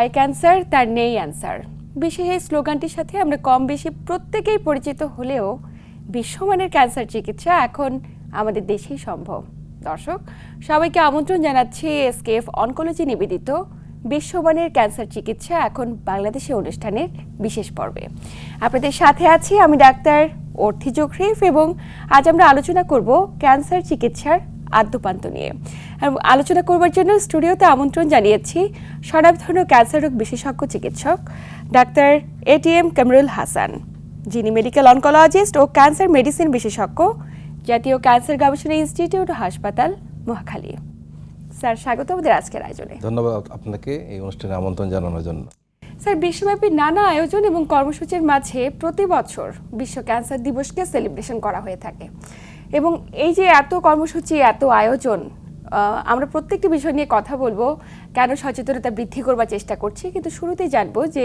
হয় ক্যান্সার তার নেই অ্যান্সার। বিশেষ এই স্লোগানটির সাথে আমরা কম বেশি প্রত্যেকেই পরিচিত হলেও বিশ্বমানের ক্যান্সার চিকিৎসা এখন আমাদের দেশেই সম্ভব। দর্শক, সবাইকে আমন্ত্রণ জানাচ্ছি এসকেএফ অনকোলজি নিবেদিত বিশ্বমানের ক্যান্সার চিকিৎসা এখন বাংলাদেশে অনুষ্ঠানের বিশেষ পর্বে। আপনাদের সাথে আছি আমি ডাক্তার অর্থি জোখরিফ এবং আজ আমরা আলোচনা করব ক্যান্সার চিকিৎসার আদ্যপান্ত নিয়ে। আলোচনা করবার জন্য স্টুডিওতে আমন্ত্রণ জানিয়েছি স্বনামধন্য ক্যান্সার রোগ বিশেষজ্ঞ চিকিৎসক ডাক্তার এটিএম কামরুল হাসান যিনি মেডিকেল অনকোলজিস্ট ও ক্যান্সার মেডিসিন বিশেষজ্ঞ জাতীয় ক্যান্সার গবেষণা ইনস্টিটিউট ও হাসপাতাল মহাখালী। স্যার স্বাগত আমাদের আজকের আয়োজনে। ধন্যবাদ আপনাকে এই অনুষ্ঠানে আমন্ত্রণ জানানোর জন্য। স্যার বিশ্বব্যাপী নানা আয়োজন এবং কর্মসূচির মাঝে প্রতি বছর বিশ্ব ক্যান্সার দিবসকে সেলিব্রেশন করা হয়ে থাকে। এবং এই যে এত কর্মসূচি, এত আয়োজন আমরা প্রত্যেকটি বিষয় নিয়ে কথা বলব, কেন সচেতনতা বৃদ্ধি করবার চেষ্টা করছি, কিন্তু শুরুতেই জানব যে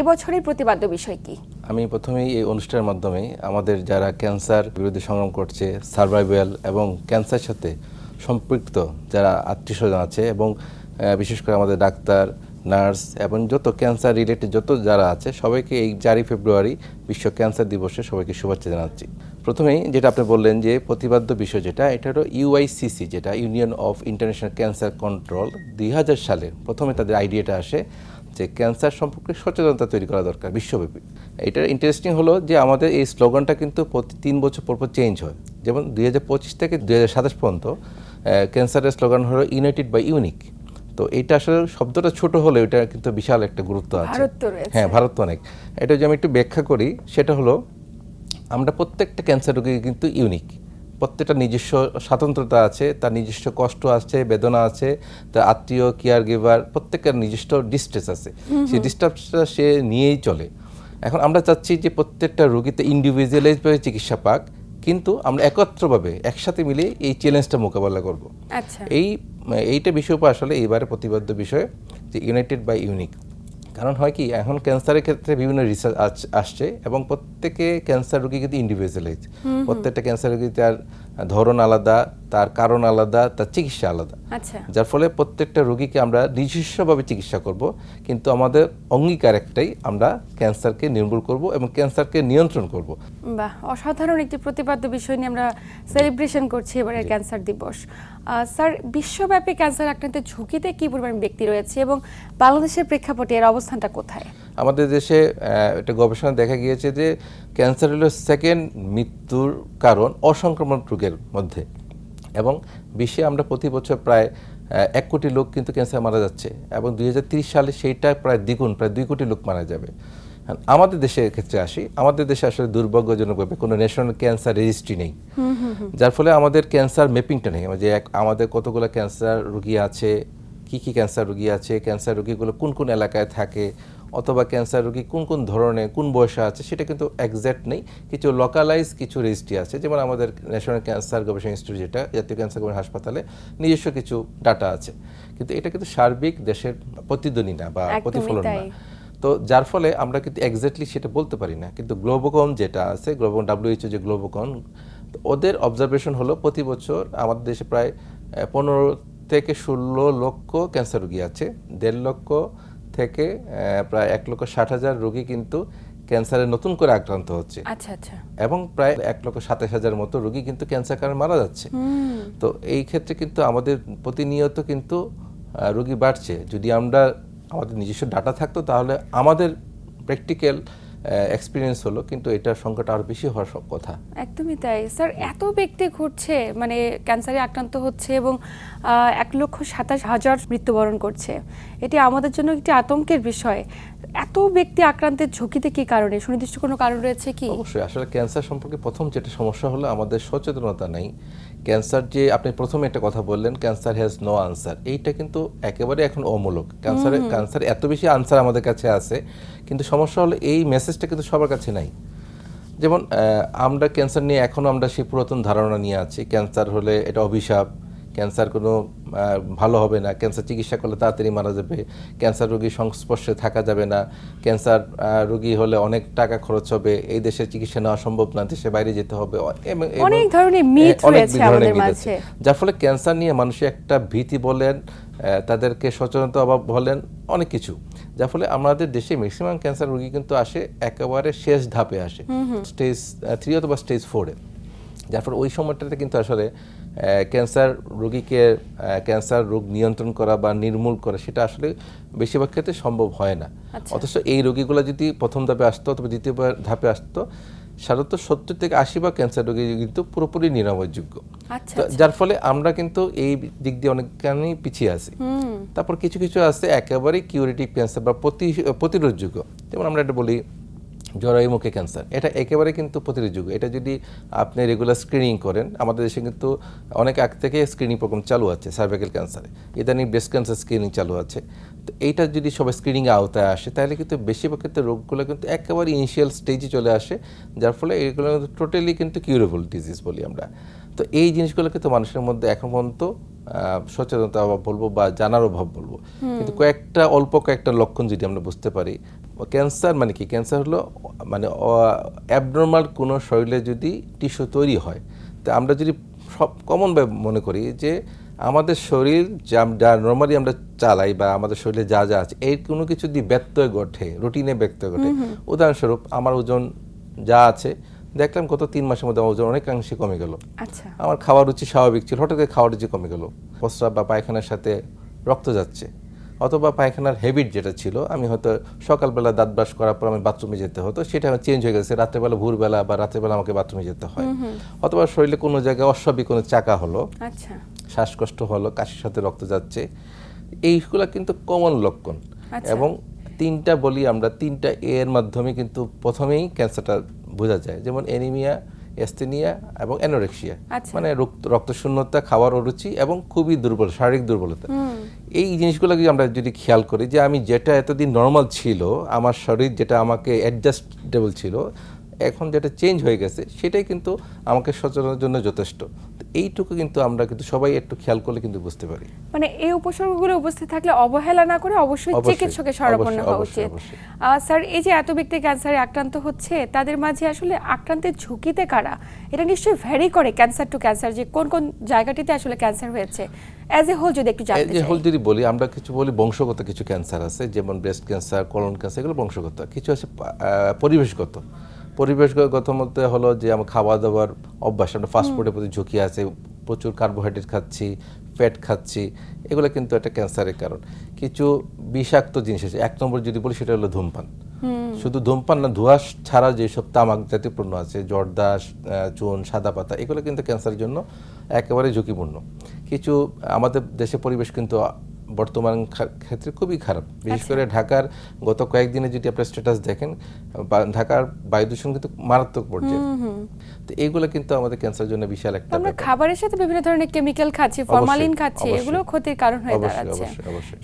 এবছরের প্রতিপাদ্য বিষয় কি? আমি প্রথমেই এই অনুষ্ঠানের মাধ্যমে আমাদের যারা ক্যান্সার বিরুদ্ধে সংগ্রাম করছে, সার্ভাইভাল এবং ক্যান্সার সাথে সম্পৃক্ত যারা আত্মীয় স্বজন আছে এবং বিশেষ করে আমাদের ডাক্তার, নার্স এবং যত ক্যান্সার রিলেটেড যত যারা আছে, সবাইকে এই চারই ফেব্রুয়ারি বিশ্ব ক্যান্সার দিবসে সবাইকে শুভেচ্ছা জানাচ্ছি। প্রথমেই যেটা আপনি বললেন যে প্রতিবাদ্য বিষয় যেটা এটা হলো ইউআইসিসি যেটা union of international cancer control দুই হাজার সালে প্রথমে তাদের আইডিয়াটা আসে যে ক্যান্সার সম্পর্কে সচেতনতা তৈরি করা দরকার বিশ্বব্যাপী। এটা ইন্টারেস্টিং হলো যে আমাদের এই স্লোগানটা কিন্তু প্রতি তিন বছর পর পর চেঞ্জ হয়। যেমন দুই হাজার পঁচিশ থেকে দু হাজার সাতাশ পর্যন্ত ক্যান্সারের স্লোগান হলো ইউনাইটেড বাই ইউনিক তো এটা আসলে শব্দটা ছোট হলেও এটা কিন্তু বিশাল একটা গুরুত্ব আছে। হ্যাঁ ভারত তো অনেক। এটা যদি আমি একটু ব্যাখ্যা করি সেটা হলো আমরা প্রত্যেকটা ক্যান্সার রোগী কিন্তু ইউনিক প্রত্যেকটা নিজস্ব স্বাতন্ত্রতা আছে তার নিজস্ব কষ্ট আছে বেদনা আছে তার আত্মীয় কেয়ার গিভার প্রত্যেকের নিজস্ব ডিস্ট্রেস আছে। সেই ডিস্টার্বটা সে নিয়েই চলে। এখন আমরা চাচ্ছি যে প্রত্যেকটা রোগীতে ইন্ডিভিজুয়ালাইজভাবে চিকিৎসা পাক কিন্তু আমরা একত্রভাবে একসাথে মিলে এই চ্যালেঞ্জটা মোকাবেলা করব। আচ্ছা। এই এইটা বিষয় উপর আসলে এইবারে প্রতিবাদ্য বিষয় যে ইউনাইটেড বাই ইউনিক কারণ হয় কি এখন ক্যান্সারের ক্ষেত্রে বিভিন্ন রিসার্চ আসছে এবং প্রত্যেকে ক্যান্সার রোগী কিন্তু ইন্ডিভিজুয়ালাইজ প্রত্যেকটা ক্যান্সার রোগী তার ধরন আলাদা তার কারণ আলাদা তার চিকিৎসা আলাদা। আচ্ছা। যার ফলে প্রত্যেকটা রোগীকে আমরা নিজস্বভাবে চিকিৎসা করব কিন্তু আমাদের অঙ্গীকার একটাই আমরা ক্যান্সারকে নির্মূল করব এবং ক্যান্সারকে নিয়ন্ত্রণ করব। বাহ অসাধারণ একটি প্রতিপাদ্য বিষয় নিয়ে আমরা সেলিব্রেশন করছি এবারের ক্যান্সার দিবস। স্যার বিশ্বব্যাপী ক্যান্সার আক্রান্তের ঝুঁকিতে কি পরিমাণ ব্যক্তি রয়েছে এবং বাংলাদেশের প্রেক্ষাপটে এর অবস্থানটা কোথায়? আমাদের দেশে একটা গবেষণা দেখা গিয়েছে যে ক্যান্সার হলো সেকেন্ড মৃত্যুর কারণ অসংক্রমণ রোগের মধ্যে। এবং বিশ্বে আমরা প্রতি বছর প্রায় এক কোটি লোক কিন্তু ক্যান্সার মারা যাচ্ছে এবং দুই সালে সেইটা প্রায় দ্বিগুণ প্রায় দুই কোটি লোক মারা যাবে। আমাদের দেশের ক্ষেত্রে আসি আমাদের দেশে আসলে দুর্ভাগ্যজনকভাবে কোনো ন্যাশনাল ক্যান্সার রেজিস্ট্রি নেই। যার ফলে আমাদের ক্যান্সার ম্যাপিংটা নেই। যে এক- আমাদের কতগুলো ক্যান্সার রুগী আছে কি কি ক্যান্সার রুগী আছে ক্যান্সার রোগীগুলো কোন কোন এলাকায় থাকে অথবা ক্যান্সার রোগী কোন কোন ধরনের কোন বয়সে আছে সেটা কিন্তু একজ্যাক্ট নেই। কিছু লোকালাইজ কিছু রেজিস্ট্রি আছে। যেমন আমাদের ন্যাশনাল ক্যান্সার গবেষণা ইনস্টিটিউট যেটা জাতীয় ক্যান্সার গবেষণা হাসপাতালে নিজস্ব কিছু ডাটা আছে। কিন্তু এটা কিন্তু সার্বিক দেশের প্রতিদ্বন্দ্বী না বা প্রতিফলন না। তো যার ফলে আমরা কিন্তু এক্স্যাক্টলি সেটা বলতে পারি না। কিন্তু গ্লোবোকন যেটা আছে গ্লোবোকন ডাব্লিউএইচও যে গ্লোবোকন ওদের অবজারভেশন হলো প্রতি বছর আমাদের দেশে প্রায় পনেরো থেকে ষোলো লক্ষ ক্যান্সার রোগী আছে দেড় লক্ষ থেকে প্রায় এক লক্ষ ষাট হাজার রোগী কিন্তু ক্যান্সারে নতুন করে আক্রান্ত হচ্ছে। আচ্ছা আচ্ছা। এবং প্রায় এক লক্ষ সাতাশ হাজার মতো রোগী কিন্তু ক্যান্সার কারণে মারা যাচ্ছে। তো এই ক্ষেত্রে কিন্তু আমাদের প্রতিনিয়ত কিন্তু রোগী বাড়ছে। যদি আমরা আমাদের নিজস্ব ডাটা থাকতো তাহলে আমাদের প্র্যাকটিক্যাল এক্সপিরিয়েন্স হলো, কিন্তু এটার সংখ্যাটা আরও বেশি হওয়ার সব কথা। একদমই তাই। স্যার এত ব্যক্তি ঘুরছে মানে ক্যান্সারে আক্রান্ত হচ্ছে এবং এক লক্ষ সাতাশ হাজার মৃত্যুবরণ করছে। এটি আমাদের জন্য একটি আতঙ্কের বিষয়। এত ব্যক্তি আক্রান্তের ঝুঁকিতে কি কারণে? সুনির্দিষ্ট কোনো কারণ রয়েছে কি? অবশ্যই আসলে ক্যান্সার সম্পর্কে প্রথম যেটা সমস্যা হলো আমাদের সচেতনতা নেই। ক্যান্সার যে আপনি প্রথমে একটা কথা বললেন ক্যান্সার হ্যাজ নো আনসার এইটা কিন্তু একেবারে এখন অমূলক। ক্যান্সার ক্যান্সার এত বেশি আনসার আমাদের কাছে আছে কিন্তু সমস্যা হলো এই মেসেজটা কিন্তু সবার কাছে নাই। যেমন আমরা ক্যান্সার নিয়ে এখনও আমরা সেই পুরাতন ধারণা নিয়ে আছি ক্যান্সার হলে এটা অভিশাপ ক্যান্সার কোনো ভালো হবে না। ক্যান্সার চিকিৎসা করলে তাড়াতাড়ি মারা যাবে। ক্যান্সার রোগীর সংস্পর্শে থাকা যাবে না। ক্যান্সার রোগী হলে অনেক টাকা খরচ হবে। এই দেশে চিকিৎসা নেওয়া সম্ভব না দেশে বাইরে যেতে হবে। অনেক ধরনের অনেক রয়েছে আমাদের মাঝে। যার ফলে ক্যান্সার নিয়ে মানুষের একটা ভীতি বলেন তাদেরকে সচেতনতা অভাব বলেন অনেক কিছু। যার ফলে আমাদের দেশে ম্যাক্সিমাম ক্যান্সার রোগী কিন্তু আসে একেবারে শেষ ধাপে আসে। স্টেজ থ্রি অথবা স্টেজ ফোরে যার ফলে ওই সময়টাতে কিন্তু আসলে ক্যান্সার রোগীকে ক্যান্সার রোগ নিয়ন্ত্রণ করা বা নির্মূল করা সেটা আসলে বেশিরভাগ ক্ষেত্রে সম্ভব হয় না। আচ্ছা। অথচ এই রোগীগুলো যদি প্রথম ধাপে আসতো অথবা দ্বিতীয় ধাপে আসতো সাধারণত সত্তর থেকে আশি বা ক্যান্সার রোগী কিন্তু পুরোপুরি নিরাময়যোগ্য। আচ্ছা তো যার ফলে আমরা কিন্তু এই দিক দিয়ে অনেকখানি পিছিয়ে আছি। তারপর কিছু কিছু আছে একেবারে কিউরেটিভ ক্যান্সার বা প্রতি প্রতিরোধযোগ্য। যেমন আমরা এটা বলি জরায়ুমুখী ক্যান্সার এটা একেবারে কিন্তু প্রতিরোধযোগ্য এটা যদি আপনি রেগুলার স্ক্রিনিং করেন, আমাদের দেশে কিন্তু অনেক আগ থেকে স্ক্রিনিং প্রোগ্রাম চালু আছে সার্ভাইকাল ক্যান্সারে ইদানিং ব্রেস্ট ক্যান্সার স্ক্রিনিং চালু আছে। তো এইটা যদি সবাই স্ক্রিনিং আওতায় আসে, তাহলে কিন্তু বেশিরভাগ ক্ষেত্রে রোগগুলো কিন্তু একেবারে ইনিশিয়াল স্টেজে চলে আসে, যার ফলে এগুলো টোটালি কিন্তু কিউরেবল ডিজিজ বলি আমরা। তো এই জিনিসগুলো কিন্তু মানুষের মধ্যে এখন পর্যন্ত সচেতনতা অভাব বলব বা জানার অভাব বলব। কিন্তু কয়েকটা অল্প কয়েকটা লক্ষণ যদি আমরা বুঝতে পারি ক্যান্সার মানে কি? ক্যান্সার হলো মানে অ্যাবনর্মাল কোনো শরীরে যদি টিস্যু তৈরি হয় তো আমরা যদি সব কমনভাবে মনে করি যে আমাদের শরীর যা যা নর্মালি আমরা চালাই বা আমাদের শরীরে যা যা আছে এই কোনো কিছু যদি ব্যত্যয় ঘটে রুটিনে ব্যত্যয় ঘটে উদাহরণস্বরূপ আমার ওজন যা আছে দেখলাম গত তিন মাসের মধ্যে আমার ওজন অনেকাংশে কমে গেল। আচ্ছা। আমার খাওয়ার রুচি স্বাভাবিক ছিল হঠাৎ করে খাওয়ার রুচি কমে গেল। প্রস্রাব বা পায়খানার সাথে রক্ত যাচ্ছে। অথবা পায়খানার হ্যাবিট যেটা ছিল আমি হয়তো সকালবেলা দাঁত ব্রাশ করার পর আমি বাথরুমে যেতে হতো সেটা চেঞ্জ হয়ে গেছে। রাত্রেবেলা ভোরবেলা বা রাত্রেবেলা আমাকে বাথরুমে যেতে হয়। অথবা শরীরে কোনো জায়গায় অস্বাভাবিক কোনো চাকা হলো আচ্ছা। শ্বাসকষ্ট হলো কাশির সাথে রক্ত যাচ্ছে। এইগুলো কিন্তু কমন লক্ষণ। আচ্ছা। এবং তিনটা বলি আমরা তিনটা এর মাধ্যমে কিন্তু প্রথমেই ক্যান্সারটা বোঝা যায়। যেমন এনিমিয়া এস্তেনিয়া এবং অ্যানোরেক্সিয়া আচ্ছা। মানে রক্ত রক্তশূন্যতা খাওয়ার অরুচি এবং খুবই দুর্বল শারীরিক দুর্বলতা। এই জিনিসগুলোকে আমরা যদি খেয়াল করি যে আমি যেটা এতদিন নর্মাল ছিল আমার শরীর যেটা আমাকে অ্যাডজাস্টেবল ছিল এখন যেটা চেঞ্জ হয়ে গেছে সেটাই কিন্তু আমাকে সচেতনের জন্য যথেষ্ট। এইটুকু কিন্তু আমরা কিন্তু সবাই একটু খেয়াল করলে কিন্তু বুঝতে পারি। মানে এই উপসর্গগুলো উপস্থিত থাকলে অবহেলা না করে অবশ্যই চিকিৎসকের শরণাপন্ন হওয়া উচিত। স্যার এই যে এত ব্যক্তি ক্যান্সারে আক্রান্ত হচ্ছে তাদের মাঝে আসলে আক্রান্তের ঝুঁকিতে কারা? এটা নিশ্চয়ই ভ্যারি করে ক্যান্সার টু ক্যান্সার যে কোন কোন জায়গাটিতে আসলে ক্যান্সার হয়েছে। অ্যাজ এ হোল যদি একটু জানতে চাই। হোল যদি বলি আমরা কিছু বলি বংশগত কিছু ক্যান্সার আছে যেমন ব্রেস্ট ক্যান্সার কলন ক্যান্সার এগুলো বংশগত। কিছু আছে পরিবেশগত। পরিবেশগত মধ্যে হলো যে আমার খাওয়া দাওয়ার অভ্যাস আমরা ফাস্টফুডের প্রতি ঝুঁকি আছে প্রচুর কার্বোহাইড্রেট খাচ্ছি ফ্যাট খাচ্ছি এগুলো কিন্তু একটা ক্যান্সারের কারণ। কিছু বিষাক্ত জিনিস আছে এক নম্বর যদি বলি সেটা হলো ধূমপান। শুধু ধূমপান না ধোঁয়া ছাড়া যেসব তামাক জাতীয় পণ্য আছে জর্দা আহ, চুন সাদা পাতা এগুলো কিন্তু ক্যান্সারের জন্য একেবারে ঝুঁকিপূর্ণ। কিছু আমাদের দেশে পরিবেশ কিন্তু বর্তমান ক্ষেত্রে খুবই খারাপ। বিশেষ করে ঢাকার গত কয়েকদিনে যদি আপনার স্ট্যাটাস দেখেন ঢাকার বায়ু দূষণ কিন্তু মারাত্মক পর্যায়ে। তো এইগুলো কিন্তু আমাদের ক্যান্সারের জন্য বিশাল একটা আমরা খাবারের সাথে বিভিন্ন ধরনের কেমিক্যাল খাচ্ছি ফরমালিন খাচ্ছি এগুলো ক্ষতির কারণ হয়ে দাঁড়াচ্ছে।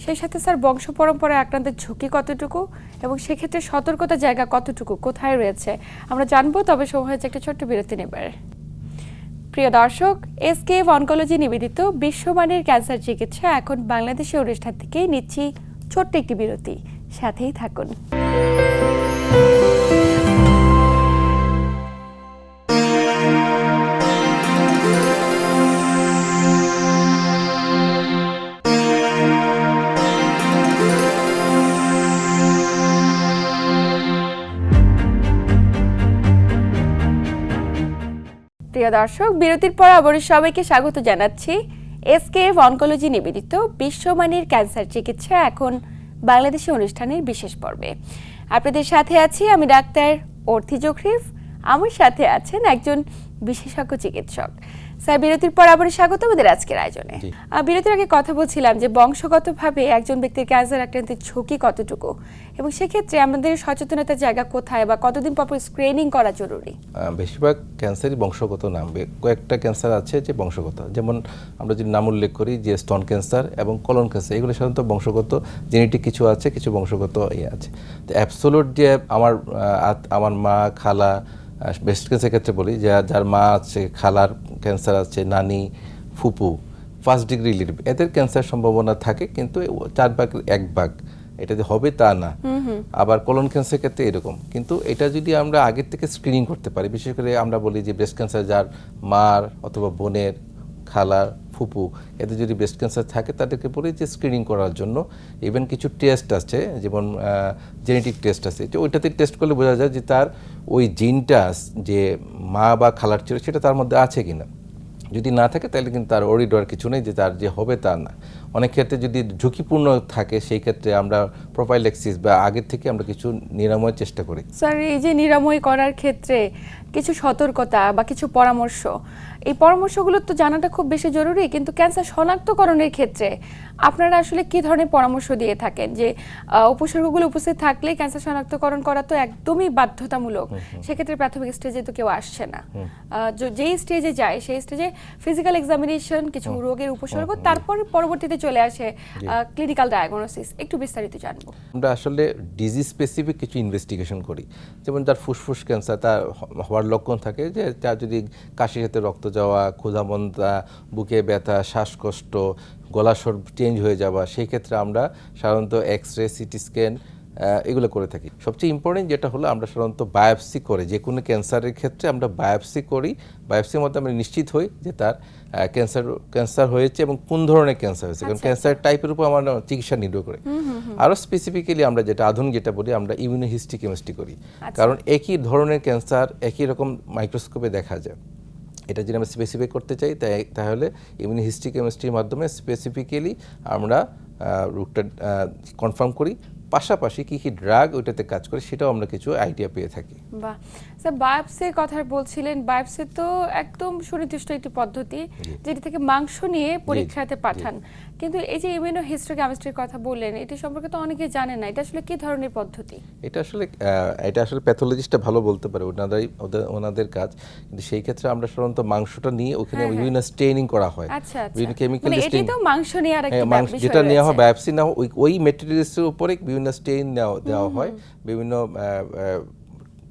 সেই সাথে স্যার বংশ পরম্পরায় আক্রান্তের ঝুঁকি কতটুকু? এবং সেক্ষেত্রে সতর্কতা জায়গা কতটুকু? কোথায় রয়েছে? আমরা জানব তবে সময় হয়েছে একটা ছোট্ট বিরতি নেবার। প্রিয় দর্শক এসকে অনকোলজি নিবেদিত বিশ্বমানের ক্যান্সার চিকিৎসা এখন বাংলাদেশের অনুষ্ঠান থেকেই নিচ্ছি ছোট্ট একটি বিরতি। সাথেই থাকুন। প্রিয় দর্শক, বিরতির পর আবারও সবাইকে স্বাগত জানাচ্ছি। এসকে অনকোলজি নিবেদিত বিশ্বমানের ক্যান্সার চিকিৎসা এখন বাংলাদেশি অনুষ্ঠানের বিশেষ পর্বে। আপনাদের সাথে আছি আমি ডাক্তার অর্থি জখরিফ আমার সাথে আছেন একজন বিশেষজ্ঞ চিকিৎসক। স্যার বিরতির পর আবার স্বাগত আমাদের আজকের আয়োজনে। বিরতির আগে কথা বলছিলাম যে বংশগতভাবে একজন ব্যক্তির ক্যান্সার আক্রান্তের ঝুঁকি কতটুকু? এবং সেক্ষেত্রে আমাদের সচেতনতার জায়গা কোথায় বা কতদিন পর স্ক্রিনিং করা জরুরি? বেশিরভাগ ক্যান্সারই বংশগত নাম কয়েকটা ক্যান্সার আছে যে বংশগত। যেমন আমরা যদি নাম উল্লেখ করি যে স্তন ক্যান্সার এবং কলন ক্যান্সার এগুলো সাধারণত বংশগত জেনেটিক কিছু আছে কিছু বংশগত ইয়ে আছে। তো অ্যাবসোলুট যে আমার আমার মা খালা ব্রেস্ট ক্যান্সার ক্ষেত্রে বলি যে যার মা আছে খালার ক্যান্সার আছে নানি ফুপু ফার্স্ট ডিগ্রি রিলেটিভ এদের ক্যান্সার সম্ভাবনা থাকে কিন্তু চার ভাগ এক ভাগ। এটা যে হবে তা না। আবার কোলন ক্যান্সার ক্ষেত্রে এরকম। কিন্তু এটা যদি আমরা আগের থেকে স্ক্রিনিং করতে পারি বিশেষ করে আমরা বলি যে ব্রেস্ট ক্যান্সার যার মার অথবা বোনের খালার ফুপু, এতে যদি ব্রেস্ট ক্যান্সার থাকে তাদেরকে বলি যে স্ক্রিনিং করার জন্য। ইভেন কিছু টেস্ট আছে, যেমন জেনেটিক টেস্ট আছে। যে ওইটাতে টেস্ট করলে বোঝা যায় যে তার ওই জিনটা যে মা বা খালার ছিল সেটা তার মধ্যে আছে কিনা। যদি না থাকে তাহলে কিন্তু তার ওরি ডর কিছু নেই যে তার যে হবে তা না। অনেক ক্ষেত্রে যদি ঝুঁকিপূর্ণ থাকে, সেই ক্ষেত্রে আমরা প্রোফাইলেক্সিস বা আগের থেকে আমরা কিছু নিরাময় চেষ্টা করি। স্যার এই যে নিরাময় করার ক্ষেত্রে কিছু সতর্কতা বা কিছু পরামর্শ এই পরামর্শগুলো তো জানাটা খুব বেশি জরুরি কিন্তু ক্যান্সার শনাক্তকরণের ক্ষেত্রে আপনারা আসলে কি ধরনের পরামর্শ দিয়ে থাকেন? যে উপসর্গগুলো উপস্থিত থাকলে ক্যান্সার শনাক্তকরণ করা তো একদমই বাধ্যতামূলক। সেক্ষেত্রে প্রাথমিক স্টেজে তো কেউ আসছে না। যেই স্টেজে যায় সেই স্টেজে ফিজিক্যাল এক্সামিনেশন কিছু রোগের উপসর্গ তারপর পরবর্তীতে চলে আসে ক্লিনিক্যাল ডায়াগনোসিস একটু বিস্তারিত জানব। আমরা আসলে ডিজিজ স্পেসিফিক কিছু ইনভেস্টিগেশন করি। যেমন তার ফুসফুস ক্যান্সার তার হওয়ার লক্ষণ থাকে যে তার যদি কাশির সাথে রক্ত যাওয়া ক্ষুধামন্দা বুকে ব্যথা শ্বাসকষ্ট গলা স্বর চেঞ্জ হয়ে যাওয়া সেই ক্ষেত্রে আমরা সাধারণত এক্স রে সিটি স্ক্যান এগুলো করে থাকি। সবচেয়ে ইম্পর্টেন্ট যেটা হলো আমরা সাধারণত বায়োপসি করে যে কোনো ক্যান্সারের ক্ষেত্রে আমরা বায়োপসি করি। বায়োপসির মধ্যে আমরা নিশ্চিত হই যে তার ক্যান্সার ক্যান্সার হয়েছে এবং কোন ধরনের ক্যান্সার হয়েছে। কারণ ক্যান্সার টাইপের উপর আমরা চিকিৎসা নির্ভর করে। আরও স্পেসিফিক্যালি আমরা যেটা আধুনিক যেটা বলি আমরা ইমিউনোহিস্ট্রি কেমিস্ট্রি করি কারণ একই ধরনের ক্যান্সার একই রকম মাইক্রোস্কোপে দেখা যায়। এটা যদি আমরা স্পেসিফাই করতে চাই, তাই তাহলে ইমিউনোহিস্ট্রি কেমিস্ট্রির মাধ্যমে স্পেসিফিক্যালি আমরা রুটটা কনফার্ম করি। পাশাপাশি কী কী ড্রাগ ওইটাতে কাজ করে সেটাও আমরা কিছু আইডিয়া পেয়ে থাকি। বাহ। স্যার বায়োপসির কথা বলছিলেন বায়োপসি তো একদম সুনির্দিষ্ট একটি পদ্ধতি যেটি থেকে মাংস নিয়ে পরীক্ষাতে পাঠান। কিন্তু এই যে ইমিউনো হিস্টোকেমিস্ট্রির কথা বললেন এটি সম্পর্কে তো অনেকে জানে না। এটা আসলে কি ধরনের পদ্ধতি? এটা আসলে এটা আসলে প্যাথোলজিস্টটা ভালো বলতে পারে ওনারাই ওনাদের কাজ। কিন্তু সেই ক্ষেত্রে আমরা সাধারণত মাংসটা নিয়ে ওখানে বিভিন্ন স্টেইনিং করা হয়। আচ্ছা আচ্ছা। বিভিন্ন কেমিক্যাল মানে এটি তো মাংস নিয়ে আর হ্যাঁ, একটা মাংস বিষয় যেটা নেওয়া হয়। বায়োপসি হয়, ওই ওই মেটেরিয়ালসের উপরে বিভিন্ন স্টেইন দেওয়া হয়। বিভিন্ন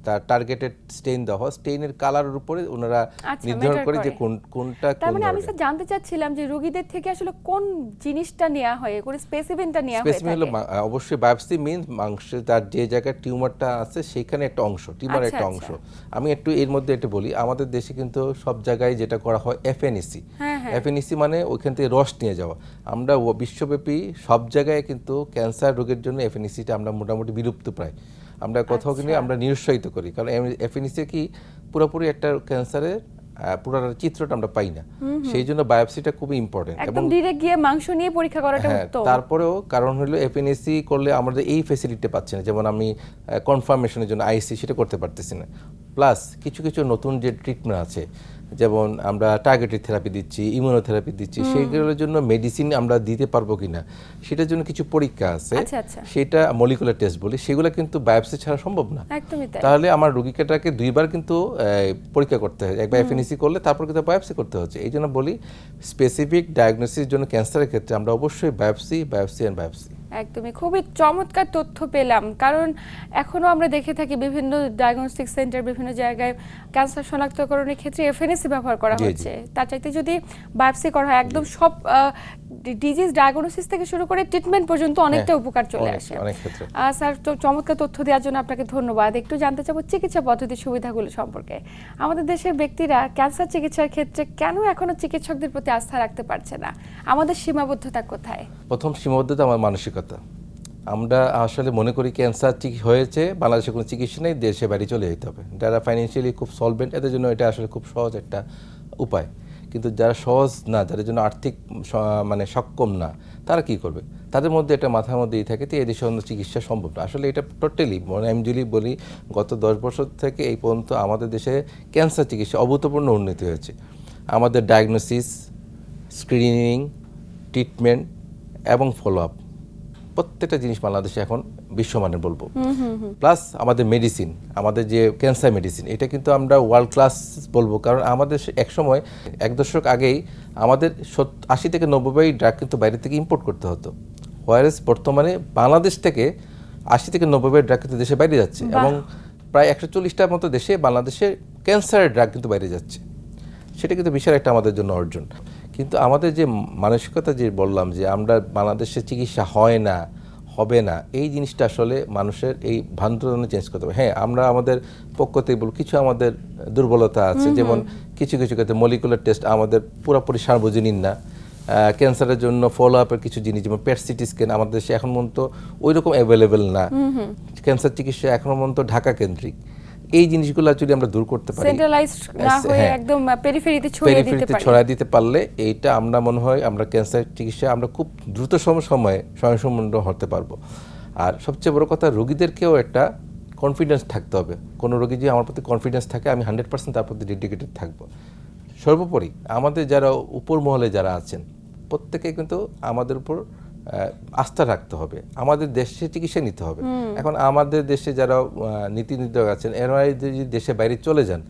তার টার্গেটেড স্টেইন দেওয়া হয়। স্টেইনের কালারের উপরে ওনারা আচ্ছা, নির্ধারণ করে যে কোন কোনটা তার কোন মানে আমি স্যার জানতে চাচ্ছিলাম যে রোগীদের থেকে আসলে কোন জিনিসটা নেওয়া হয় কোন স্পেসিফিনটা নেওয়া হয়ে স্পেসিফিক হলো অবশ্যই বায়োপসি মিন্স মাংসের তার যে জায়গায় টিউমারটা আছে সেখানে একটা অংশ টিউমার আচ্ছা, একটা অংশ। আমি একটু এর মধ্যে একটু বলি আমাদের দেশে কিন্তু সব জায়গায় যেটা করা হয় এফএনইসি হ্যাঁ, হ্যাঁ। এফএনইসি মানে ওইখান থেকে রস নিয়ে যাওয়া। আমরা বিশ্বব্যাপী সব জায়গায় কিন্তু ক্যান্সার রোগের জন্য এফএনইসিটা আমরা মোটামুটি বিলুপ্ত প্রায় আমরা কোথাও কিন্তু আচ্ছা। আমরা নিরুৎসাহিত করি। কারণ এফএনইসি কি পুরোপুরি একটা ক্যান্সারের পুরো চিত্রটা আমরা পাই না। সেই জন্য বায়োপসিটা খুবই ইম্পর্টেন্ট একদম ডিরেক্ট গিয়ে মাংস নিয়ে পরীক্ষা করাটা হ্যাঁ উত্তম। তারপরেও কারণ হলো এফএনএসি করলে আমাদের এই ফেসিলিটি পাচ্ছি না। যেমন আমি কনফার্মেশনের জন্য আইসি সেটা করতে পারতেছি না। প্লাস কিছু কিছু নতুন যে ট্রিটমেন্ট আছে যেমন আমরা টার্গেটেড থেরাপি দিচ্ছি ইমিউনোথেরাপি দিচ্ছি সেইগুলোর জন্য মেডিসিন আমরা দিতে পারব কিনা সেটার জন্য কিছু পরীক্ষা আছে। আচ্ছা, আচ্ছা। সেটা মলিকুলার টেস্ট বলি সেগুলো কিন্তু বায়োপসি ছাড়া সম্ভব না। তাহলে আমার রোগীটাকে দুইবার কিন্তু পরীক্ষা করতে হয়। একবার এফএনইসি করলে তারপর কিন্তু বায়োপসি করতে হচ্ছে। এই জন্য বলি স্পেসিফিক ডায়াগনোসিসের জন্য ক্যান্সারের ক্ষেত্রে আমরা অবশ্যই বায়োপসি বায়োপসি অ্যান্ড বায়োপসি একদমই। খুবই চমৎকার তথ্য পেলাম। কারণ এখনও আমরা দেখে থাকি বিভিন্ন ডায়াগনস্টিক সেন্টার বিভিন্ন জায়গায় ক্যান্সার শনাক্তকরণের ক্ষেত্রে এফএনএসি ব্যবহার করা। হচ্ছে। তার চাইতে যদি বায়োপসি করা হয় একদম সব ডিজিজ ডায়াগনোসিস থেকে শুরু করে ট্রিটমেন্ট পর্যন্ত অনেকটা হ্যাঁ, উপকার চলে আসে। স্যার তো চমৎকার তথ্য দেওয়ার জন্য আপনাকে ধন্যবাদ। একটু জানতে চাবো চিকিৎসা পদ্ধতির সুবিধাগুলো সম্পর্কে। আমাদের দেশের ব্যক্তিরা ক্যান্সার চিকিৎসার ক্ষেত্রে কেন এখনও চিকিৎসকদের প্রতি আস্থা রাখতে পারছে না? আমাদের সীমাবদ্ধতা কোথায়? প্রথম সীমাবদ্ধতা আমার মানসিকতা। আমরা আসলে মনে করি ক্যান্সার হয়েছে, বাংলাদেশে কোনো চিকিৎসা নেই, দেশে বাড়ি চলে যেতে হবে। যারা ফাইন্যান্সিয়ালি খুব সলভেন্ট এদের জন্য এটা আসলে খুব সহজ একটা উপায়। কিন্তু যারা সহজ না, যাদের জন্য আর্থিক মানে সক্ষম না, তারা কি করবে? তাদের মধ্যে এটা মাথার মধ্যেই থাকে যে এদেশে অন্য চিকিৎসা সম্ভব না। আসলে এটা টোটালি মানে আমি যদি বলি, গত দশ বছর থেকে এই পর্যন্ত আমাদের দেশে ক্যান্সার চিকিৎসা অভূতপূর্ণ উন্নতি হয়েছে। আমাদের ডায়াগনোসিস স্ক্রিনিং ট্রিটমেন্ট এবং ফলো আপ প্রত্যেকটা জিনিস বাংলাদেশে এখন বিশ্বমানের বলব। প্লাস আমাদের মেডিসিন আমাদের যে ক্যান্সার মেডিসিন এটা কিন্তু আমরা ওয়ার্ল্ড ক্লাস বলব। কারণ আমাদের সে- এক সময় এক দশক আগেই আমাদের আশি থেকে নব্বই ড্রাগ কিন্তু বাইরে থেকে ইম্পোর্ট করতে হতো। ওয়ারেস বর্তমানে বাংলাদেশ থেকে আশি থেকে নব্বই ড্রাগ কিন্তু দেশে বাইরে যাচ্ছে এবং প্রায় একশো চল্লিশটার মতো দেশে বাংলাদেশে ক্যান্সারের ড্রাগ কিন্তু বাইরে যাচ্ছে। সেটা কিন্তু বিশাল একটা আমাদের জন্য অর্জন। কিন্তু আমাদের যে মানসিকতা যে বললাম যে আমরা বাংলাদেশে চিকিৎসা হয় না হবে না এই জিনিসটা আসলে মানুষের এই ভ্রান্তনা চেঞ্জ করতে হবে। হ্যাঁ আমরা আমাদের পক্ষ থেকে বলব কিছু আমাদের দুর্বলতা আছে যেমন কিছু কিছু ক্ষেত্রে মলিকুলার টেস্ট আমাদের পুরোপুরি সার্বজনীন না। ক্যান্সারের জন্য ফলো আপের কিছু জিনিস যেমন পেট সিটি স্ক্যান আমাদের দেশে এখন পর্যন্ত ওই রকম অ্যাভেলেবেল না ক্যান্সার চিকিৎসা এখন পর্যন্ত ঢাকা কেন্দ্রিক। এই জিনিসগুলো যদি আমরা দূর করতে পারি সেন্ট্রালাইজড না হ্যাঁ। হয়ে একদম পেরিফেরিতে ছড়িয়ে দিতে পেরিফেরিতে পারি। ছড়ায় দিতে পারলে এইটা আমরা মনে হয় আমরা ক্যান্সার চিকিৎসা আমরা খুব দ্রুত সম সময়ে স্বয়ংসম্পূর্ণ হতে পারব। আর সবচেয়ে বড় কথা রোগীদেরকেও একটা কনফিডেন্স থাকতে হবে। কোনো রোগী যদি আমার প্রতি কনফিডেন্স থাকে আমি হান্ড্রেড পার্সেন্ট তার প্রতি ডেডিকেটেড থাকব। সর্বোপরি আমাদের যারা উপর মহলে যারা আছেন প্রত্যেকে কিন্তু আমাদের উপর আস্থা রাখতে হবে। আমাদের দেশে চিকিৎসা নিতে হবে। এখন আমাদের দেশে যারা নীতি নির্ধারক আছেন এরা যদি দেশে বাইরে চলে যান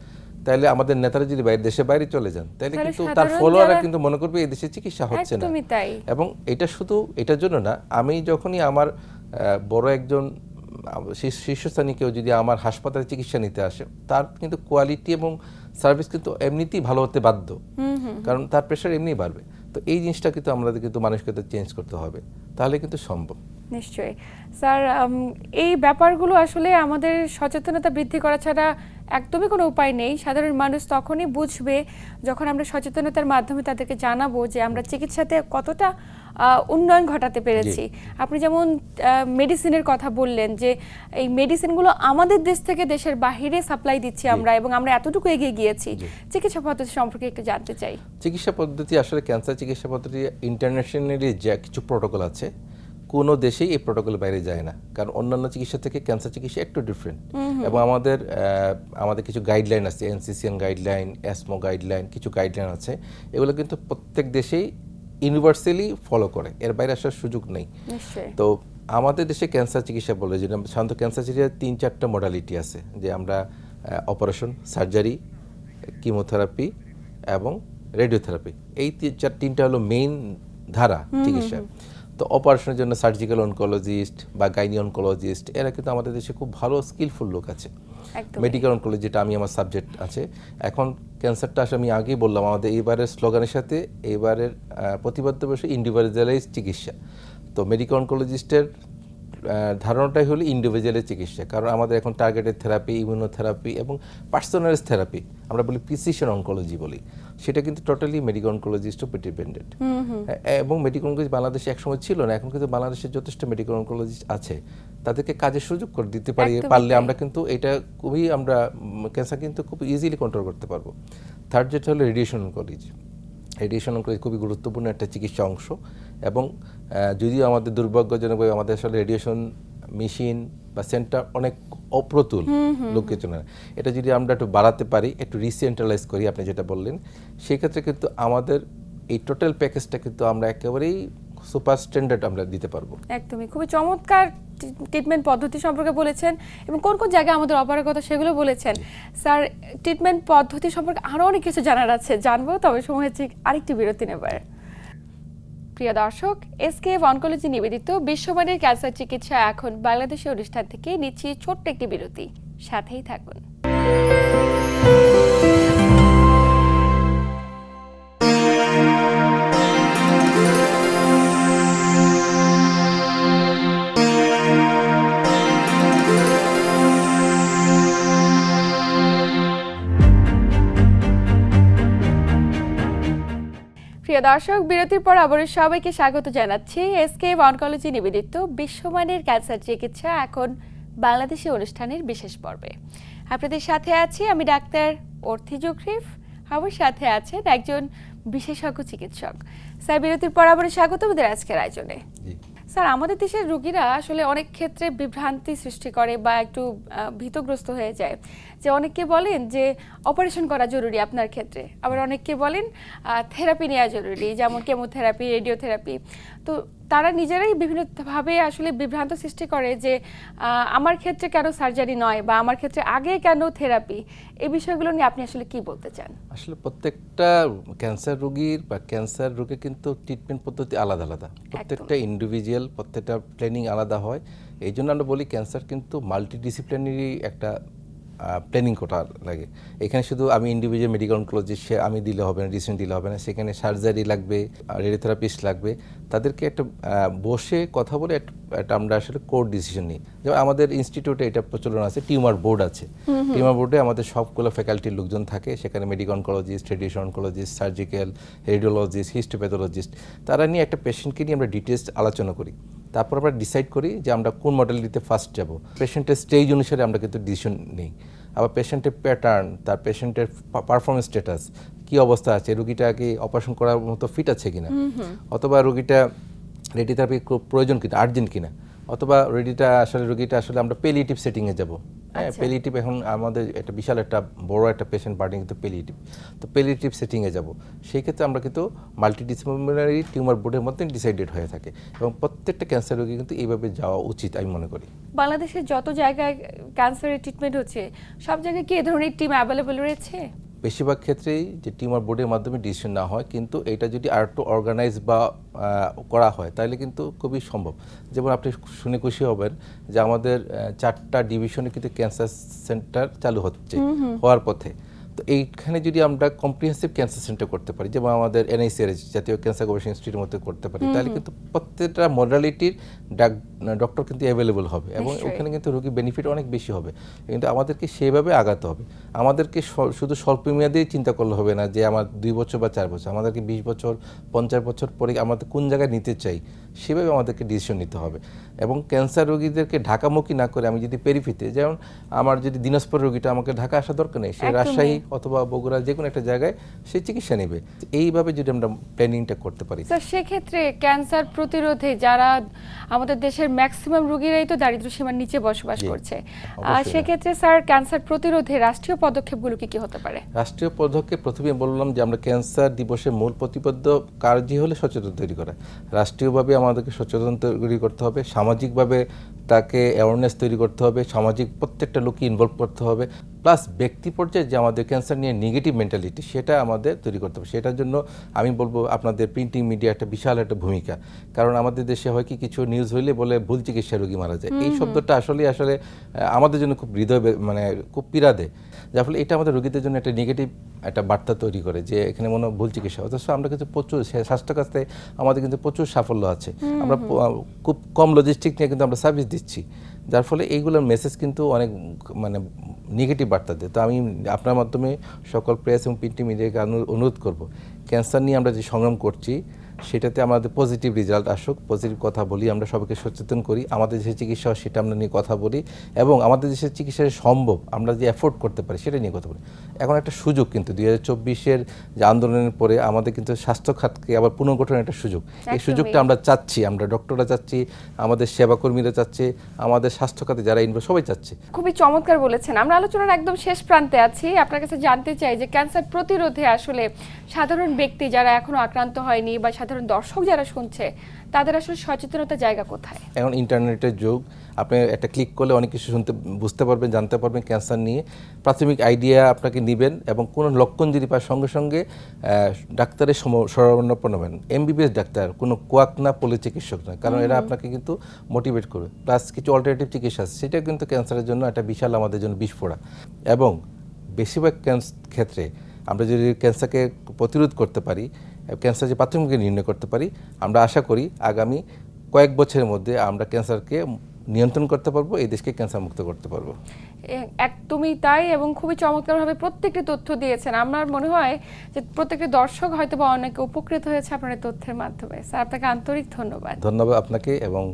তাহলে আমাদের নেতারা যদি বাইরে দেশে বাইরে চলে যান তাহলে কিন্তু তার ফলোয়াররা কিন্তু মনে করবে এই দেশে চিকিৎসা হচ্ছে না। তাই। এবং এটা শুধু এটার জন্য না আমি যখনই আমার বড় একজন শীর্ষস্থানীয় কেউ যদি আমার হাসপাতালে চিকিৎসা নিতে আসে তার কিন্তু কোয়ালিটি এবং সার্ভিস কিন্তু এমনিতেই ভালো হতে বাধ্য। কারণ তার প্রেশার এমনিই বাড়বে। তো এই জিনিসটা কিন্তু আমাদের কিন্তু মানসিকতা চেঞ্জ করতে হবে। তাহলে কিন্তু সম্ভব। নিশ্চয়ই। স্যার এই ব্যাপারগুলো আসলে আমাদের সচেতনতা বৃদ্ধি করা ছাড়া একদমই কোনো উপায় নেই। সাধারণ মানুষ তখনই বুঝবে যখন আমরা সচেতনতার মাধ্যমে তাদেরকে জানাব যে আমরা চিকিৎসাতে কতটা উন্নয়ন ঘটাতে পেরেছি। আপনি যেমন মেডিসিনের কথা বললেন যে এই মেডিসিনগুলো আমাদের দেশ থেকে দেশের বাহিরে সাপ্লাই দিচ্ছি আমরা এবং আমরা এতটুকু এগিয়ে গিয়েছি। চিকিৎসা পদ্ধতি সম্পর্কে একটু জানতে চাই। চিকিৎসা পদ্ধতি আসলে ক্যান্সার চিকিৎসা পদ্ধতি ইন্টারন্যাশনালি যা কিছু প্রোটোকল আছে কোনো দেশেই এই প্রোটোকলের বাইরে যায় না। কারণ অন্যান্য চিকিৎসা থেকে ক্যান্সার চিকিৎসা একটু ডিফারেন্ট এবং আমাদের আমাদের কিছু গাইডলাইন আছে এনসিসিএন গাইডলাইন এসমো গাইডলাইন কিছু গাইডলাইন আছে। এগুলো কিন্তু প্রত্যেক দেশেই ইউনিভার্সালি ফলো করে। এর বাইরে আসার সুযোগ নেই। তো আমাদের দেশে ক্যান্সার চিকিৎসা বলে যেটা সাধারণত ক্যান্সার চিকিৎসার তিন চারটা মডালিটি আছে যে আমরা অপারেশন সার্জারি কিমোথেরাপি এবং রেডিওথেরাপি এই তিন চার তিনটা হলো মেইন ধারা চিকিৎসা। তো অপারেশনের জন্য সার্জিক্যাল অনকোলজিস্ট বা গাইনি অনকোলজিস্ট এরা কিন্তু আমাদের দেশে খুব ভালো স্কিলফুল লোক আছে। মেডিকেল অনকোলজি যেটা আমি আমার সাবজেক্ট আছে। এখন ক্যান্সারটা আসলে আমি আগেই বললাম, আমাদের এইবারের স্লোগানের সাথে এইবারের প্রতিবাদ্য বসে ইন্ডিভিজুয়ালাইজ চিকিৎসা। তো মেডিকেল অনকোলজিস্টের ধারণাটাই হলো ইন্ডিভিজুয়ালের চিকিৎসা। কারণ আমাদের এখন টার্গেটেড থেরাপি ইমিউনোথেরাপি এবং পার্সোনালাইজ থেরাপি আমরা বলি প্রিসিশন অনকোলজি বলি। সেটা কিন্তু টোটালি মেডিকেল অনকোলজিস্ট উপর ডিপেন্ডেন্ট এবং মেডিকেল অনকোলজি বাংলাদেশে একসময় ছিল না এখন কিন্তু বাংলাদেশে যথেষ্ট মেডিকেল অনকোলজিস্ট আছে। তাদেরকে কাজের সুযোগ করে দিতে পারি পারলে আমরা কিন্তু এটা খুবই আমরা ক্যান্সার কিন্তু খুব ইজিলি কন্ট্রোল করতে পারব। থার্ড যেটা হলো রেডিয়েশন অনকোলজি রেডিয়েশন অনকোলজি খুবই গুরুত্বপূর্ণ একটা চিকিৎসা অংশ এবং যদিও আমাদের দুর্ভাগ্যজনকভাবে আমাদের আসলে রেডিয়েশন মেশিন বা সেন্টার অনেক অপ্রতুল লোকের জন্য এটা যদি আমরা একটু বাড়াতে পারি একটু রিসেন্ট্রালাইজ করি আপনি যেটা বললেন সেক্ষেত্রে কিন্তু আমাদের এই টোটাল প্যাকেজটা কিন্তু আমরা একেবারেই সুপার স্ট্যান্ডার্ড আমরা দিতে পারব। একদমই। খুবই চমৎকার ট্রিটমেন্ট পদ্ধতি সম্পর্কে বলেছেন এবং কোন কোন জায়গায় আমাদের অপারগতা সেগুলো বলেছেন। স্যার ট্রিটমেন্ট পদ্ধতি সম্পর্কে আরও অনেক কিছু জানার আছে। জানব তবে সময় হচ্ছে আরেকটি বিরতি নেবার। প্রিয় দর্শক এস কে অনকোলজি নিবেদিত বিশ্বমানের ক্যান্সার চিকিৎসা এখন বাংলাদেশের অনুষ্ঠান থেকে নিচ্ছি ছোট্ট একটি বিরতি। সাথেই থাকুন। প্রিয় দর্শক, বিরতির পর আবারও সবাইকে স্বাগত জানাচ্ছি। এসকে অনকোলজি নিবেদিত বিশ্বমানের ক্যান্সার চিকিৎসা এখন বাংলাদেশি অনুষ্ঠানের বিশেষ পর্বে। আপনাদের সাথে আছি আমি ডাক্তার অর্থি জুকরিফ আমার সাথে আছেন একজন বিশেষজ্ঞ চিকিৎসক। স্যার, বিরতির পর আবারও স্বাগত আমাদের আজকের আয়োজনে। স্যার, আমাদের দেশের রোগীরা আসলে অনেক ক্ষেত্রে বিভ্রান্তি সৃষ্টি করে বা একটু ভীতগ্রস্ত হয়ে যায়। যে অনেকে বলেন যে, অপারেশন করা জরুরি আপনার ক্ষেত্রে। আবার অনেকে বলেন থেরাপি নেওয়া জরুরি, যেমন কেমোথেরাপি রেডিওথেরাপি তো তারা নিজেরাই বিভিন্নভাবে আসলে বিভ্রান্ত সৃষ্টি করে যে আমার ক্ষেত্রে কেন সার্জারি নয় বা আমার ক্ষেত্রে আগে কেন থেরাপি এই বিষয়গুলো নিয়ে আপনি আসলে কি বলতে চান? আসলে প্রত্যেকটা ক্যান্সার রোগীর বা ক্যান্সার রোগের কিন্তু ট্রিটমেন্ট পদ্ধতি আলাদা আলাদা। প্রত্যেকটা ইন্ডিভিজুয়াল প্রত্যেকটা ট্রেনিং আলাদা হয়। এই জন্য আমরা বলি ক্যান্সার কিন্তু মাল্টিডিসিপ্লিনারি একটা প্ল্যানিং করা লাগে। এখানে শুধু আমি ইন্ডিভিজুয়াল মেডিকেল অনকোলজিস্ট সে আমি দিলে হবে না রিসেন্ট দিলে হবে না সেখানে সার্জারি লাগবে রেডিওথেরাপিস্ট লাগবে। তাদেরকে একটা বসে কথা বলে একটা আমরা আসলে কোর্ট ডিসিশন নিই। যেমন আমাদের ইনস্টিটিউটে এটা প্রচলন আছে টিউমার বোর্ড আছে। টিউমার বোর্ডে আমাদের সবগুলো ফ্যাকাল্টির লোকজন থাকে সেখানে medical oncologist radiation oncologist surgical radiologist histopathologist তারা নিয়ে একটা পেশেন্টকে নিয়ে আমরা ডিটেলস আলোচনা করি। তারপর আমরা ডিসাইড করি যে আমরা কোন মডেলটিতে ফার্স্ট যাব। পেশেন্টের স্টেজ অনুসারে আমরা কিন্তু ডিসিশন নিই। আবার পেশেন্টের প্যাটার্ন তার পেশেন্টের পারফরমেন্স স্ট্যাটাস কি অবস্থা আছে রুগীটা কি অপারেশন করার মতো ফিট আছে কিনা? অথবা রুগীটা রেডিওথেরাপি প্রয়োজন কিনা আর্জেন্ট কিনা? অথবা রেডিটা আসলে রুগীটা আসলে আমরা পেলিয়েটিভ সেটিংয়ে যাব। হ্যাঁ আচ্ছা। পেলিয়েটিভ এখন আমাদের একটা বিশাল একটা বড় একটা পেশেন্ট বার্ডিং কিন্তু পেলিয়েটিভ তো পেলিয়েটিভ সেটিংয়ে যাব। সেই ক্ষেত্রে আমরা কিন্তু মাল্টিডিসিপ্লিনারি টিউমার বোর্ডের মধ্যে ডিসাইডেড হয়ে থাকে এবং প্রত্যেকটা ক্যান্সার রোগী কিন্তু এইভাবে যাওয়া উচিত আমি মনে করি। বাংলাদেশের যত জায়গায় ক্যান্সারের ট্রিটমেন্ট হচ্ছে সব জায়গায় কি এ ধরনের টিম অ্যাভেলেবল রয়েছে? বেশিরভাগ ক্ষেত্রেই যে টিউমার বোর্ডের মাধ্যমে ডিসিশন না হয় কিন্তু এটা যদি আর একটু অর্গানাইজ বা করা হয় তাহলে কিন্তু খুবই সম্ভব। যেমন আপনি শুনে খুশি হবেন যে আমাদের চারটা ডিভিশনে কিন্তু ক্যান্সার সেন্টার চালু হচ্ছে হওয়ার পথে। তো এইখানে যদি আমরা কম্প্রিহেন্সিভ ক্যান্সার সেন্টার করতে পারি যেমন আমাদের এনআইসিআরএস জাতীয় ক্যান্সার গবেষণা ইনস্টিটিউটের মধ্যে করতে পারি তাহলে কিন্তু প্রত্যেকটা মডালিটির ডক্টর কিন্তু অ্যাভেলেবল হবে এবং ওখানে কিন্তু রোগী বেনিফিট অনেক বেশি হবে। কিন্তু আমাদেরকে সেভাবে আগাতে হবে। আমাদেরকে শুধু স্বল্প মেয়াদেই চিন্তা করলে হবে না যে আমার দুই বছর বা চার বছর আমাদেরকে বিশ বছর পঞ্চাশ বছর পরে আমাদের কোন জায়গায় নিতে চাই সেভাবে আমাদেরকে ডিসিশন নিতে হবে। এবং ক্যান্সার রোগীদেরকে ঢাকামুখী না করে আমি যদি পেরিফিতে যেমন আমার যদি দিনাজপুর রোগীটা আমাকে ঢাকা আসা দরকার নেই সে রাজশাহী অথবা বগুড়া যে কোনো একটা জায়গায় সে চিকিৎসা নেবে। এইভাবে যদি আমরা প্ল্যানিংটা করতে পারি। স্যার সেক্ষেত্রে ক্যান্সার প্রতিরোধে যারা আমাদের দেশের ম্যাক্সিমাম রোগীরাই তো দারিদ্র সীমার নিচে বসবাস করছে। অবশ্যই। সেক্ষেত্রে স্যার ক্যান্সার প্রতিরোধে রাষ্ট্রীয় পদক্ষেপগুলো কি কি হতে পারে? রাষ্ট্রীয় পদক্ষেপ প্রথমে বললাম যে আমরা ক্যান্সার দিবসের মূল প্রতিপাদ্য কার্যই হলে সচেতন তৈরি করা। রাষ্ট্রীয়ভাবে আমাদেরকে সচেতন তৈরি করতে হবে। সামাজিকভাবে তাকে অ্যাওয়ারনেস তৈরি করতে হবে সামাজিক প্রত্যেকটা লোককে ইনভলভ করতে হবে প্লাস ব্যক্তি পর্যায়ে যে আমাদের ক্যান্সার নিয়ে নেগেটিভ মেন্টালিটি সেটা আমাদের তৈরি করতে হবে। সেটার জন্য আমি বলব আপনাদের প্রিন্টিং মিডিয়া একটা বিশাল একটা ভূমিকা। কারণ আমাদের দেশে হয় কি কিছু নিউজ হইলে বলে ভুল চিকিৎসা রোগী মারা যায়। এই শব্দটা আসলে আসলে আমাদের জন্য খুব হৃদয় মানে খুব পীড়া দেয়। যার ফলে এটা আমাদের রোগীদের জন্য একটা নেগেটিভ একটা বার্তা তৈরি করে যে এখানে মনে হয় ভুল চিকিৎসা। অথচ আমরা কিন্তু প্রচুর স্বাস্থ্য কাছে আমাদের কিন্তু প্রচুর সাফল্য আছে। আমরা খুব কম লজিস্টিক নিয়ে কিন্তু আমরা সার্ভিস দিচ্ছি। যার ফলে এইগুলোর মেসেজ কিন্তু অনেক মানে নেগেটিভ বার্তা দেয়। তো আমি আপনার মাধ্যমে সকল প্রেস এবং প্রিন্ট মিডিয়াকে অনুরোধ করব। ক্যান্সার নিয়ে আমরা যে সংগ্রাম করছি সেটাতে আমাদের পজিটিভ রেজাল্ট আসুক পজিটিভ কথা বলি আমরা সবাইকে সচেতন করি আমাদের যে চিকিৎসা হয় সেটা আমরা নিয়ে কথা বলি এবং আমাদের দেশের চিকিৎসা সম্ভব আমরা যে অ্যাফোর্ড করতে পারি সেটা নিয়ে কথা বলি। এখন একটা সুযোগ কিন্তু দুই হাজার চব্বিশের যে আন্দোলনের পরে আমাদের কিন্তু স্বাস্থ্য খাতকে আবার পুনর্গঠনের একটা সুযোগ। এই সুযোগটা আমরা চাচ্ছি আমরা ডক্টররা চাচ্ছি আমাদের সেবাকর্মীরা চাচ্ছে আমাদের স্বাস্থ্য খাতে যারা ইনভলভ সবাই চাচ্ছে। খুবই চমৎকার বলেছেন। আমরা আলোচনার একদম শেষ প্রান্তে আছি। আপনার কাছে জানতে চাই যে ক্যান্সার প্রতিরোধে আসলে সাধারণ ব্যক্তি যারা এখনও আক্রান্ত হয়নি বা সাধারণ দর্শক যারা শুনছে তাদের আসলে সচেতনতার জায়গা কোথায়? এখন ইন্টারনেটের যুগ আপনি একটা ক্লিক করলে অনেক কিছু শুনতে বুঝতে পারবেন জানতে পারবেন ক্যান্সার নিয়ে। প্রাথমিক আইডিয়া আপনাকে নেবেন এবং কোনো লক্ষণ যদি পায় সঙ্গে সঙ্গে ডাক্তারের শরণাপন্ন হবেন। এমবিবিএস ডাক্তার কোনো কোয়াক না পলি চিকিৎসক না কারণ এরা আপনাকে কিন্তু মোটিভেট করবে। প্লাস কিছু অল্টারনেটিভ চিকিৎসা আছে সেটা কিন্তু ক্যান্সারের জন্য একটা বিশাল আমাদের জন্য বিস্ফোরা এবং বেশিরভাগ ক্যান্স- ক্ষেত্রে আমরা যদি ক্যান্সারকে প্রতিরোধ করতে পারি ক্যান্সার যে প্রাথমিক নির্ণয় করতে পারি আমরা আশা করি আগামী কয়েক বছরের মধ্যে আমরা ক্যান্সারকে নিয়ন্ত্রণ করতে পারব এই দেশকে ক্যান্সার মুক্ত করতে পারব। একদমই তাই এবং খুবই চমৎকারভাবে প্রত্যেকটি তথ্য দিয়েছেন। আমার মনে হয় যে প্রত্যেকটি দর্শক হয়তো বা অনেকে উপকৃত হয়েছে আপনার তথ্যের মাধ্যমে। স্যার আপনাকে আন্তরিক ধন্যবাদ। ধন্যবাদ আপনাকে এবং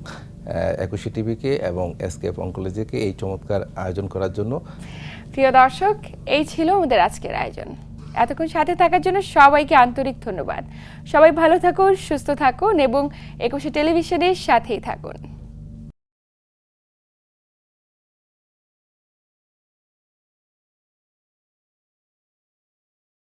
একুশি টিভিকে এবং এসকেএফ অঙ্কোলজিকে এই চমৎকার আয়োজন করার জন্য। প্রিয় দর্শক এই ছিল আমাদের আজকের আয়োজন। এতক্ষণ সাথে থাকার জন্য সবাইকে আন্তরিক ধন্যবাদ। সবাই ভালো থাকুন, সুস্থ থাকুন এবং একুশে টেলিভিশনের সাথেই থাকুন।